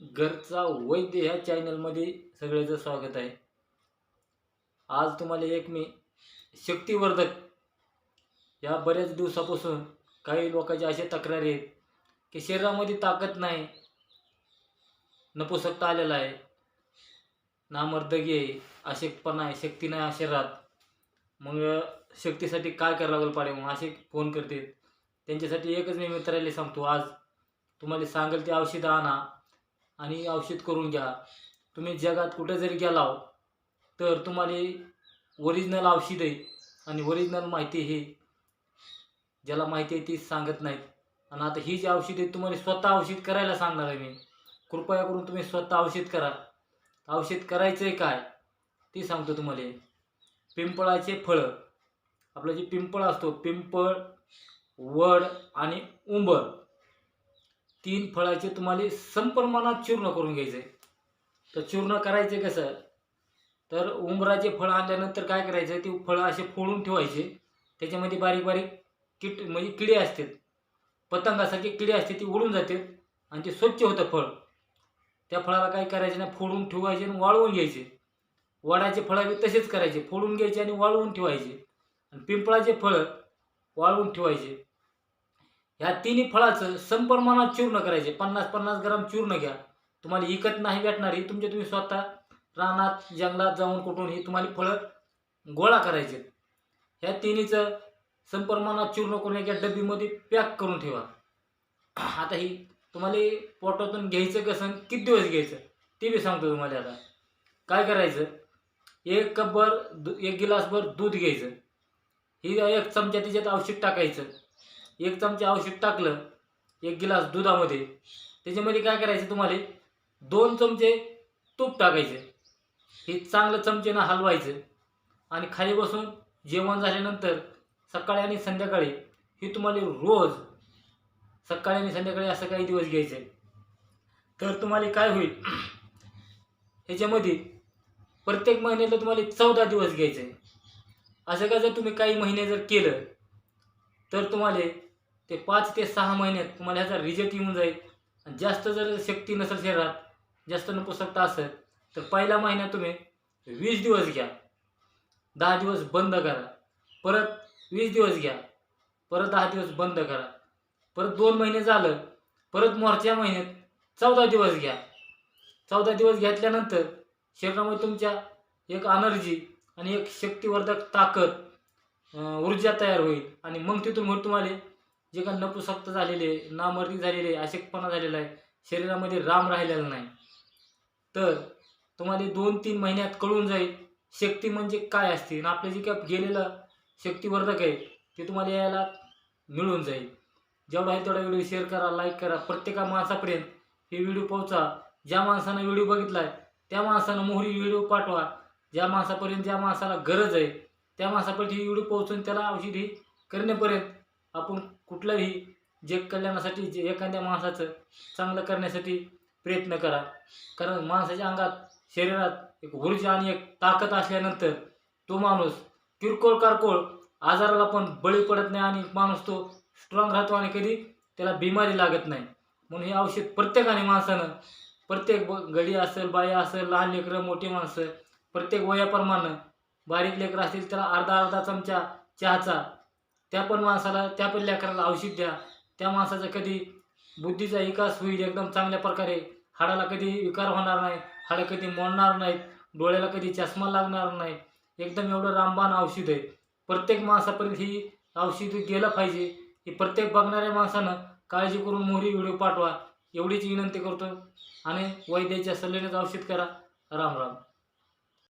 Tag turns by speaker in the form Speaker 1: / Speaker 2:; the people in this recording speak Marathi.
Speaker 1: घरचा वैद्य ह्या चॅनलमध्ये सगळ्याचं स्वागत आहे. आज तुम्हाला एक मी शक्तिवर्धक या बऱ्याच दिवसापासून काही लोकांच्या अशा तक्रारी आहेत की शरीरामध्ये ताकद नाही नपुसकता आलेला आहे नामर्दगी आहे अशक्तपणा आहे शक्ती नाही शरीरात. मग शक्तीसाठी काय करावं लागेल पाडे मग असे फोन करते त्यांच्यासाठी एकच मी मित्राला सांगतो आज तुम्हाला सांगेल ते औषधं आणा. आणि औषध करून घ्या. तुम्ही जगात कुठं जरी गेलाव तर तुम्हाला ओरिजिनल औषध आहे आणि ओरिजिनल माहिती हे ज्याला माहिती आहे ती सांगत नाहीत. आणि आता ही जी औषध आहे तुम्हाला स्वतः औषध करायला सांगणार आहे मी. कृपया करून तुम्ही स्वतः औषध करा. औषध करायचं आहे काय ते सांगतो तुम्हाला. पिंपळाचे फळं. आपलं जे पिंपळ असतो पिंपळ वड आणि उंबर. तीन फळाचे तुम्हाला संप्रमाणात चूर्ण करून घ्यायचं. आहे तर चूर्ण करायचं कसं? तर उंबराचे फळं आणल्यानंतर काय करायचं? ती फळं असे फोडून ठेवायचे. त्याच्यामध्ये बारीक बारीक किट म्हणजे किडे असतात. पतंगासारखे किडे असते ती उडून जाते आणि ते स्वच्छ होतं फळ. त्या फळाला काय करायचे ना फोडून ठेवायचे आणि वाळवून घ्यायचे. वडाचे फळं बी तसेच करायचे. फोडून घ्यायचे आणि वाळवून ठेवायचे. आणि पिंपळाचे फळं वाळवून ठेवायचे. ह्या तिन्ही फळाचं संप्रमाणात चूर्ण करायचे. पन्नास पन्नास ग्राम चूर्ण घ्या. तुम्हाला इकत नाही भेटणार. ही तुमचे तुम्ही स्वतः रानात जंगलात जाऊन कुठून ही तुम्हाला फळं गोळा करायचे. ह्या तिन्हीचं संप्रमाणात चूर्ण करून एका डब्बीमध्ये पॅक करून ठेवा. आता ही तुम्हाला पोटातून घ्यायचं कसं किती दिवस घ्यायचं ते बी सांगतो तुम्हाला आता. काय करायचं? एक कपभर दु एक गिलासभर दूध घ्यायचं. ही एक चमचा त्याच्यात औषध टाकायचं. एक चमचा औषध टाकलं एक गिलास दुधामध्ये. त्याच्यामध्ये काय करायचं तुम्हाला? दोन चमचे तूप टाकायचे. हे चांगलं चमचेनं हलवायचं. आणि खाली बसून जेवण झाल्यानंतर सकाळी आणि संध्याकाळी हे तुम्हाला रोज सकाळी आणि संध्याकाळी असं काही दिवस घ्यायचे तर तुम्हाला काय होईल? ह्याच्यामध्ये प्रत्येक महिन्याला तुम्हाला चौदा दिवस घ्यायचे असं का जर तुम्ही काही महिने जर केलं तर तुम्हाला ते पाच ते सहा महिन्यात तुम्हाला ह्याचा रिझल्ट येऊन जाईल. आणि जास्त जर शक्ती नसेल शरीरात जास्त नपुसकता असेल तर पहिला महिना तुम्ही वीस दिवस घ्या. दहा दिवस बंद करा. परत वीस दिवस घ्या. परत दहा दिवस बंद करा. परत दोन महिने झालं परत मोरच्या महिन्यात चौदा दिवस घ्या. चौदा दिवस घेतल्यानंतर शरीरामध्ये तुमच्या एक एनर्जी आणि एक शक्तिवर्धक ताकद ऊर्जा तयार होईल. आणि मग तिथून तुम्हाला जे काही नपुसक्त झालेले नामर्दी झालेले अशक्तपणा झालेला आहे शरीरामध्ये राम राहिलेला नाही. तर तुम्हाला दोन तीन महिन्यात कळून जाईल शक्ती म्हणजे काय असते? आणि आपलं जे काय गेलेलं शक्तिवर्धक आहे ते तुम्हाला यायला मिळून जाईल. जेवढा आहे तेवढा व्हिडिओ शेअर करा लाईक करा. प्रत्येका माणसापर्यंत हे व्हिडिओ पोहोचा. ज्या माणसानं व्हिडिओ बघितलाय त्या माणसानं मोहरी व्हिडिओ पाठवा. ज्या माणसापर्यंत ज्या माणसाला गरज आहे त्या माणसापर्यंत ही व्हिडिओ पोहोचून त्याला औषधी करण्यापर्यंत आपण कुठलंही जग कल्याणासाठी जे एखाद्या माणसाचं चांगलं करण्यासाठी प्रयत्न करा. कारण माणसाच्या अंगात शरीरात एक ऊर्जा आणि एक ताकद असल्यानंतर तो माणूस किरकोळ कारकोळ आजाराला पण बळी पडत नाही आणि माणूस तो स्ट्रॉंग राहतो आणि कधी त्याला बिमारी लागत नाही. म्हणून हे औषध प्रत्येकाने माणसानं प्रत्येक ब- गडी असेल बाया असेल लहान लेकरं मोठी माणसं प्रत्येक वयाप्रमाणे बारीक लेकरं असतील त्याला अर्धा अर्धा चमचा चहाचा त्या पण माणसाला त्या पण लेकराला औषध द्या. त्या माणसाचा कधी बुद्धीचा विकास होईल एकदम चांगल्या प्रकारे. हाडाला कधी विकार होणार नाही हाडं कधी मोडणार नाहीत डोळ्याला कधी चष्मा लागणार नाही. एकदम एवढं रामबाण औषध आहे. प्रत्येक माणसापर्यंत ही औषध गेलं पाहिजे. की प्रत्येक बघणाऱ्या माणसानं काळजी करून मोहरी व्हिडिओ पाठवा. एवढीच विनंती करतो. आणि वैद्याच्या सल्ल्यानेच औषध करा. राम राम.